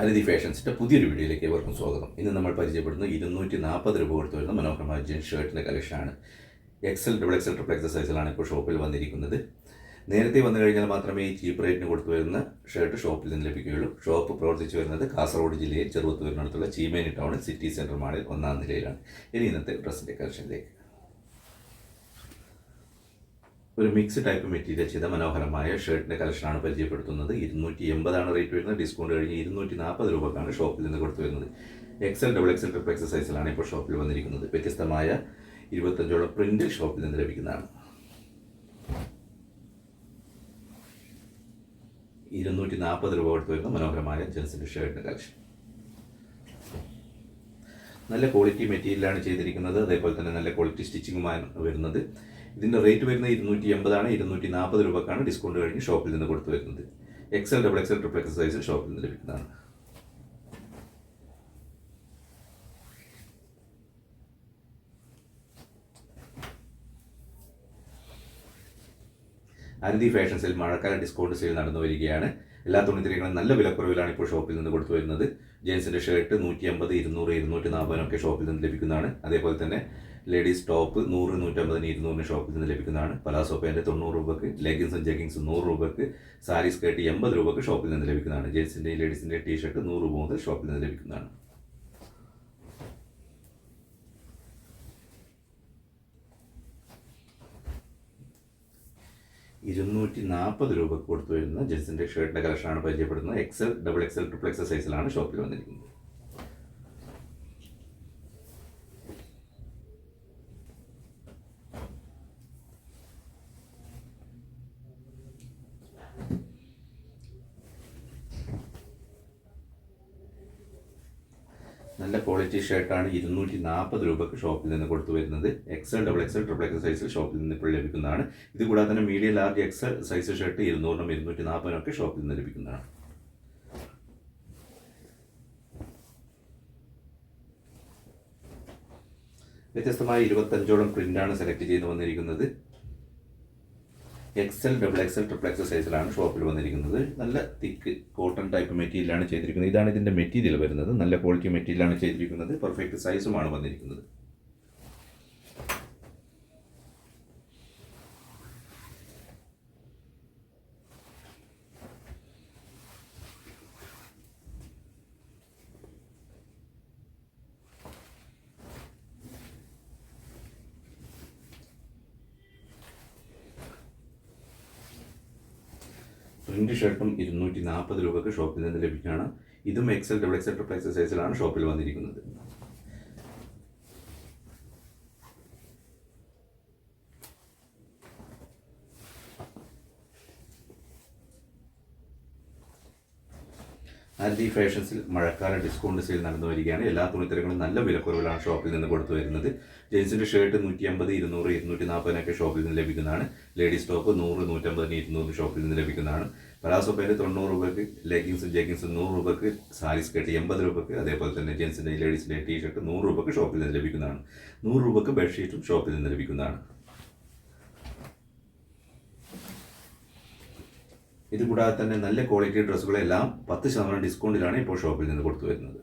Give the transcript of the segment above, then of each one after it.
അരതി ഫാഷൻസിന്റെ പുതിയൊരു വീഡിയോയിലേക്ക് ഏവർക്കും സ്വാഗതം. ഇന്ന് നമ്മൾ പരിചയപ്പെടുന്ന ഇരുന്നൂറ്റി നാൽപ്പത് രൂപ കൊടുത്ത് വരുന്ന മനോഹരമായ ജീൻസ് ഷർട്ടിന്റെ ആണ്. XL double XL triple XL സൈസിലാണ് ഇപ്പോൾ ഷോപ്പിൽ വന്നിരിക്കുന്നത്. നേരത്തെ വന്നു കഴിഞ്ഞാൽ മാത്രമേ ഈ ചീപ്പ് റേറ്റിന് കൊടുത്തു വരുന്ന ഷർട്ട് ഷോപ്പിൽ നിന്ന് ലഭിക്കുകയുള്ളൂ. ഷോപ്പ് പ്രവർത്തിച്ചു വരുന്നത് കാസർഗോഡ് ജില്ലയിൽ ചെറുപത്തൂരിനടുത്തുള്ള ചീമേനി ടൗണിൽ സിറ്റി സെന്റർ മാളിൽ ഒന്നാം നിലയിലാണ്. ഇനി ഇന്നത്തെ ഡ്രസ്സിന്റെ കളക്ഷനിലേക്ക് ഒരു മിക്സ് ടൈപ്പ് മെറ്റീരിയൽ ചെയ്ത മനോഹരമായ ഷർട്ടിന്റെ കളക്ഷനാണ് പരിചയപ്പെടുത്തുന്നത്. ഇരുന്നൂറ്റി എൺപതാണ് റേറ്റ് വരുന്നത്. ഡിസ്കൗണ്ട് കഴിഞ്ഞ് ഇരുന്നൂറ്റി നാൽപ്പത് രൂപക്കാണ് ഷോപ്പിൽ നിന്ന് കൊടുത്തു വരുന്നത്. XL double XL triple XL സൈസിലാണ് ഇപ്പോൾ ഷോപ്പിൽ വന്നിരിക്കുന്നത്. വ്യത്യസ്തമായ ഇരുപത്തഞ്ചോളം പ്രിന്റ് ഷോപ്പിൽ നിന്ന് ലഭിക്കുന്നതാണ്. ഇരുന്നൂറ്റി നാൽപ്പത് രൂപ കൊടുത്ത് വരുന്ന മനോഹരമായ ജെൻസിന്റെ ഷർട്ടിന്റെ കളക്ഷൻ നല്ല ക്വാളിറ്റി മെറ്റീരിയലാണ് ചെയ്തിരിക്കുന്നത്. അതേപോലെ തന്നെ നല്ല ക്വാളിറ്റി സ്റ്റിച്ചിങ്ങുമാണ് വരുന്നത്. ഇതിന്റെ റേറ്റ് വരുന്നത് ഇരുന്നൂറ്റി എൺപതാണ് ഇരുന്നൂറ്റി നാൽപ്പത് രൂപക്കാണ് ഡിസ്കൗണ്ട് കഴിഞ്ഞ് ഷോപ്പിൽ നിന്ന് കൊടുത്തു വരുന്നത്. XL double XL triple XL size ഷോപ്പിൽ നിന്ന് ലഭിക്കുന്നതാണ്. അരുതി ഫാഷൻ സെയിൽ മഴക്കാല ഡിസ്കൗണ്ട് സെയിൽ നടന്നു വരികയാണ്. എല്ലാ തുണിത്തരങ്ങളും നല്ല വിലക്കുറവിലാണ് ഇപ്പോൾ ഷോപ്പിൽ നിന്ന് കൊടുത്തു വരുന്നത്. ജെൻസിന്റെ ഷർട്ട് നൂറ്റി അമ്പത് ഇരുന്നൂറ് ഇരുന്നൂറ്റി നാൽപ്പതിനൊക്കെ ഷോപ്പിൽ നിന്ന് ലഭിക്കുന്നതാണ്. അതേപോലെ തന്നെ ലേഡീസ് ടോപ്പ് നൂറ് നൂറ്റമ്പതിന് ഇരുന്നൂറിന് ഷോപ്പിൽ നിന്ന് ലഭിക്കുന്നതാണ്. പലാസോ പാന്റ് തൊണ്ണൂറ് രൂപക്ക് ലെഗിൻസും ജഗിങ്സും നൂറ് രൂപക്ക് സാരി സ്കേർട്ട് എൺപത് രൂപക്ക് ഷോപ്പിൽ നിന്ന് ലഭിക്കുന്നതാണ്. ജെൻസിന്റെയും ലേഡീസിന്റെ ടീഷർട്ട് നൂറ് രൂപ മുതൽ ഷോപ്പിൽ നിന്ന് ലഭിക്കുന്നതാണ്. ഇരുന്നൂറ്റി നാൽപ്പത് രൂപ കൊടുത്തു വരുന്ന ജെൻസിന്റെ ഷർട്ടിന്റെ കളക്ഷനാണ് പരിചയപ്പെടുന്നത്. XL double XL triple XL സൈസിലാണ് ഷോപ്പിൽ വന്നിരിക്കുന്നത്. നല്ല ക്വാളിറ്റി ഷർട്ടാണ് ഇരുന്നൂറ്റി നാൽപ്പത് രൂപക്ക് ഷോപ്പിൽ നിന്ന് കൊടുത്തു വരുന്നത്. XL double XL triple XL സൈസിൽ ഷോപ്പിൽ നിന്ന് ഇപ്പോൾ ലഭിക്കുന്നതാണ്. ഇത് കൂടാതെ തന്നെ medium large XL size shirt ഇരുന്നൂറിനും ഇരുന്നൂറ്റി നാൽപ്പതിനൊക്കെ ഷോപ്പിൽ നിന്ന് ലഭിക്കുന്നതാണ്. വ്യത്യസ്തമായ ഇരുപത്തഞ്ചോളം പ്രിന്റാണ് സെലക്ട് ചെയ്ത് വന്നിരിക്കുന്നത്. XL double XL triple XL സൈസിലാണ് ഷോപ്പിൽ വന്നിരിക്കുന്നത്. നല്ല തിക്ക് കോട്ടൺ ടൈപ്പ് മെറ്റീരിയലാണ് ചെയ്തിരിക്കുന്നത്. ഇതാണ് ഇതിന്റെ മെറ്റീരിയൽ വരുന്നത്. നല്ല ക്വാളിറ്റി മെറ്റീരിയലാണ് ചെയ്തിരിക്കുന്നത്. പെർഫെക്റ്റ് സൈസുമാണ് വന്നിരിക്കുന്നത്. പ്രിന്റ് ഷർട്ടും ഇരുന്നൂറ്റി നാൽപ്പത് രൂപക്ക് ഷോപ്പിൽ നിന്ന് ലഭിക്കുകയാണ്. ഇതും XL double XL triple XL സൈസിലാണ് ഷോപ്പിൽ വന്നിരിക്കുന്നത്. ആൽഡി ഫാഷൻസിൽ മഴക്കാല ഡിസ്കൗണ്ട് സെയിൽ നടന്നു വരികയാണ്. എല്ലാ തുണിത്തരങ്ങളും നല്ല വിലക്കുറവിലാണ് ഷോപ്പിൽ നിന്ന് കൊടുത്തു വരുന്നത്. ജെൻസിന്റെ ഷർട്ട് നൂറ്റി അമ്പത് ഇരുന്നൂറ് ഇരുന്നൂറ്റി നാൽപ്പതിനൊക്കെ ഷോപ്പിൽ നിന്ന് ലഭിക്കുന്നതാണ്. ലേഡീസ് ടോപ്പ് നൂറ് നൂറ്റമ്പതിന് ഇരുന്നൂറ് ഷോപ്പിൽ നിന്ന് ലഭിക്കുന്നതാണ്. പലാസോ പേര് തൊണ്ണൂറ് രൂപയ്ക്ക് ലെഗിങ്സും ജെഗിങ്സും നൂറ് രൂപയ്ക്ക് സാരി സ്കേർട്ട് എൺപത് രൂപയ്ക്ക് അതേപോലെ തന്നെ ജെൻസിന്റെ ലേഡീസിന്റെ ടീ ഷർട്ട് നൂറ് രൂപയ്ക്ക് ഷോപ്പിൽ നിന്ന് ലഭിക്കുന്നതാണ്. നൂറ് രൂപയ്ക്ക് ബെഡ്ഷീറ്റും ഷോപ്പിൽ നിന്ന് ലഭിക്കുന്നതാണ്. ഇത് കൂടാതെ തന്നെ നല്ല ക്വാളിറ്റി ഡ്രസ്സുകളെല്ലാം പത്ത് ശതമാനം ഡിസ്കൗണ്ടിലാണ് ഇപ്പോൾ ഷോപ്പിൽ നിന്ന് കൊടുത്തു വരുന്നത്.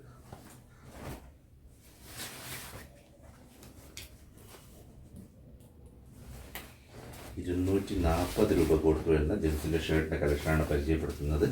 ഇരുന്നൂറ്റി നാൽപ്പത് രൂപ കൊടുത്തു വരുന്ന ജെൻസിന്റെ ഷർട്ടിന്റെ കളക്ഷനാണ് പരിചയപ്പെടുത്തുന്നത്.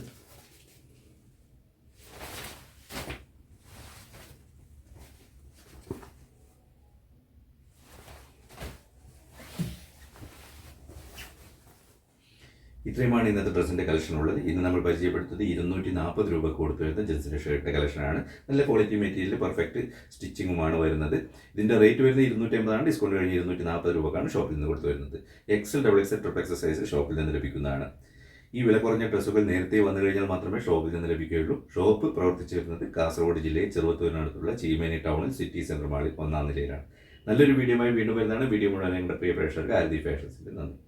ഇത്രയുമാണ് ഇന്നത്തെ ഡ്രസ്സിന്റെ കളക്ഷൻ ഉള്ളത്. ഇന്ന് നമ്മൾ പരിചയപ്പെടുത്തത് ഇരുന്നൂറ്റി നാൽപ്പത് രൂപ കൊടുത്തു വരുന്ന ജെൻസിന്റെ ഷർട്ടിന്റെ കളക്ഷനാണ് നല്ല ക്വാളിറ്റി മെറ്റീരിയൽ പെർഫെക്റ്റ് സ്റ്റിച്ചിങ്ങുമാണ് വരുന്നത്. ഇതിന്റെ റേറ്റ് വരുന്നത് ഇരുന്നൂറ്റി അമ്പതാണ് ഡിസ്കൗണ്ട് കഴിഞ്ഞ് ഇരുന്നൂറ്റി നാൽപ്പത് രൂപക്കാണ് ഷോപ്പിൽ നിന്ന് കൊടുത്തു വരുന്നത്. XL double XL triple XL size ഷോപ്പിൽ നിന്ന് ലഭിക്കുന്നതാണ്. ഈ വില കുറഞ്ഞ ഡ്രസ്സുകൾ നേരത്തെ വന്നു കഴിഞ്ഞാൽ മാത്രമേ ഷോപ്പിൽ നിന്ന് ലഭിക്കുകയുള്ളൂ. ഷോപ്പ് പ്രവർത്തിച്ചു വരുന്നത് കാസർഗോഡ് ജില്ലയിൽ ചെറുവത്തൂരിനടുത്തുള്ള ചീമേനി ടൗണിൽ സിറ്റി സെന്റർ മാളിൽ ഒന്നാം നിലയിലാണ്. നല്ലൊരു വീഡിയോയുമായി വീണ്ടും വരുന്നതാണ്. വീഡിയോ മുഴുവൻ ഞങ്ങളുടെ പ്രിയ പ്രേക്ഷകർക്ക് ആരതി ഫാഷൻസിന്റെ നന്ദി.